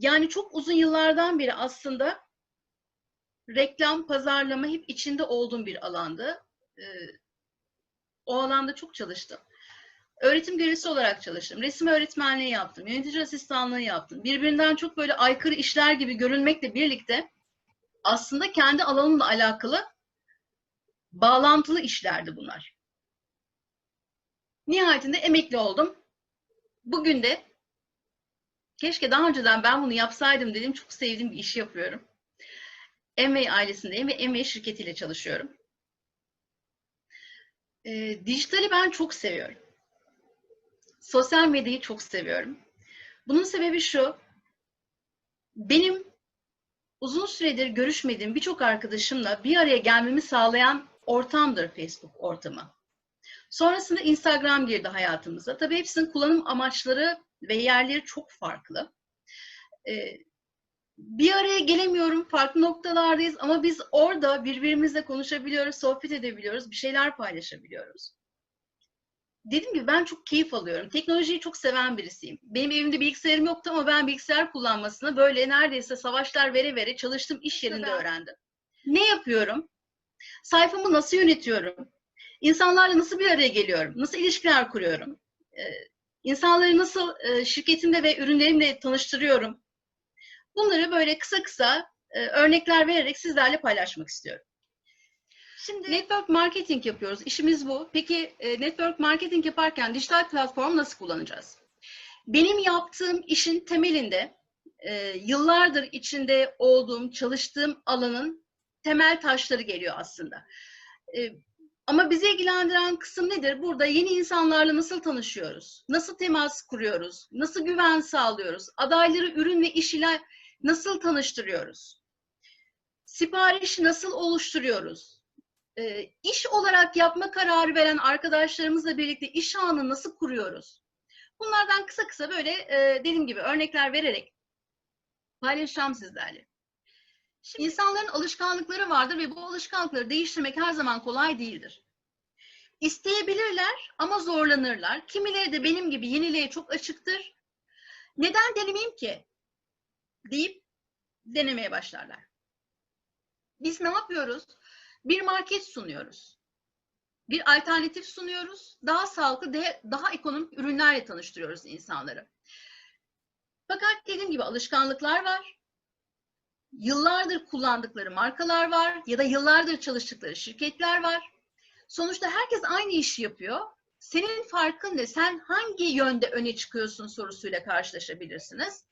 Yani çok uzun yıllardan beri aslında reklam, pazarlama hep içinde olduğum bir alandı. Ee, o alanda çok çalıştım. Öğretim görevlisi olarak çalıştım. Resim öğretmenliği yaptım. Yönetici asistanlığı yaptım. Birbirinden çok böyle aykırı işler gibi görünmekle birlikte aslında kendi alanımla alakalı bağlantılı işlerdi bunlar. Nihayetinde emekli oldum. Bugün de keşke daha önceden ben bunu yapsaydım dedim. Çok sevdiğim bir işi yapıyorum. Emvey ailesindeyim ve Emvey şirketiyle çalışıyorum. E, dijitali ben çok seviyorum. Sosyal medyayı çok seviyorum. Bunun sebebi şu. Benim uzun süredir görüşmediğim birçok arkadaşımla bir araya gelmemi sağlayan ortamdır Facebook ortamı. Sonrasında Instagram girdi hayatımıza. Tabii hepsinin kullanım amaçları ve yerleri çok farklı. Ee, bir araya gelemiyorum, farklı noktalardayız ama biz orada birbirimizle konuşabiliyoruz, sohbet edebiliyoruz, bir şeyler paylaşabiliyoruz. Dediğim gibi ben çok keyif alıyorum. Teknolojiyi çok seven birisiyim. Benim evimde bilgisayarım yoktu ama ben bilgisayar kullanmasını böyle neredeyse savaşlar vere vere çalıştığım iş yerinde öğrendim. Ne yapıyorum? Sayfamı nasıl yönetiyorum? İnsanlarla nasıl bir araya geliyorum? Nasıl ilişkiler kuruyorum? Ee, insanları nasıl e, şirketimle ve ürünlerimle tanıştırıyorum? Bunları böyle kısa kısa e, örnekler vererek sizlerle paylaşmak istiyorum. Şimdi network marketing yapıyoruz. İşimiz bu. Peki e, network marketing yaparken dijital platform nasıl kullanacağız? Benim yaptığım işin temelinde e, yıllardır içinde olduğum, çalıştığım alanın temel taşları geliyor aslında. E, ama bizi ilgilendiren kısım nedir? Burada yeni insanlarla nasıl tanışıyoruz? Nasıl temas kuruyoruz? Nasıl güven sağlıyoruz? Adayları ürün ve iş ile nasıl tanıştırıyoruz? Siparişi nasıl oluşturuyoruz? E, iş olarak yapma kararı veren arkadaşlarımızla birlikte iş ağını nasıl kuruyoruz? Bunlardan kısa kısa böyle e, dediğim gibi örnekler vererek paylaşacağım sizlerle. Şimdi insanların alışkanlıkları vardır ve bu alışkanlıkları değiştirmek her zaman kolay değildir. İsteyebilirler ama zorlanırlar. Kimileri de benim gibi yeniliğe çok açıktır. Neden denemeyeyim ki? deyip denemeye başlarlar. Biz ne yapıyoruz? Bir market sunuyoruz. Bir alternatif sunuyoruz. Daha sağlıklı, daha ekonomik ürünlerle tanıştırıyoruz insanları. Fakat dediğim gibi alışkanlıklar var. Yıllardır kullandıkları markalar var ya da yıllardır çalıştıkları şirketler var. Sonuçta herkes aynı işi yapıyor. Senin farkın ne? Sen hangi yönde öne çıkıyorsun sorusuyla karşılaşabilirsiniz.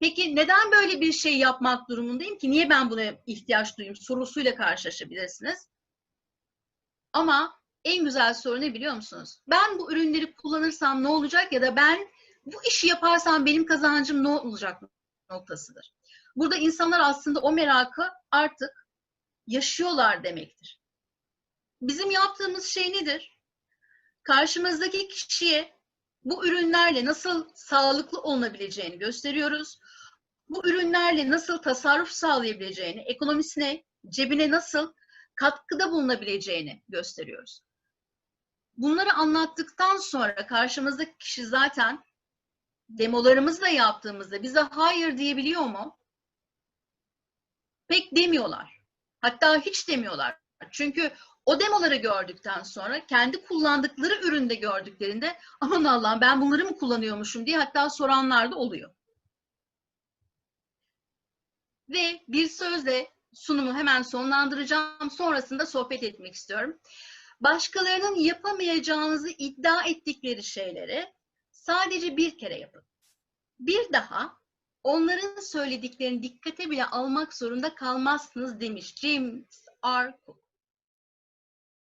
Peki neden böyle bir şey yapmak durumundayım ki? Niye ben buna ihtiyaç duyayım sorusuyla karşılaşabilirsiniz. Ama en güzel soru ne biliyor musunuz? Ben bu ürünleri kullanırsam ne olacak ya da ben bu işi yaparsam benim kazancım ne olacak noktasıdır. Burada insanlar aslında o merakı artık yaşıyorlar demektir. Bizim yaptığımız şey nedir? Karşımızdaki kişiye bu ürünlerle nasıl sağlıklı olunabileceğini gösteriyoruz. Bu ürünlerle nasıl tasarruf sağlayabileceğini, ekonomisine, cebine nasıl katkıda bulunabileceğini gösteriyoruz. Bunları anlattıktan sonra karşımızdaki kişi zaten demolarımızla yaptığımızda bize hayır diyebiliyor mu? Pek demiyorlar. Hatta hiç demiyorlar. Çünkü o demoları gördükten sonra kendi kullandıkları üründe gördüklerinde aman Allah'ım ben bunları mı kullanıyormuşum diye hatta soranlar da oluyor. Ve bir sözle sunumu hemen sonlandıracağım. Sonrasında sohbet etmek istiyorum. Başkalarının yapamayacağınızı iddia ettikleri şeyleri sadece bir kere yapın. Bir daha onların söylediklerini dikkate bile almak zorunda kalmazsınız demiş James R. Cook.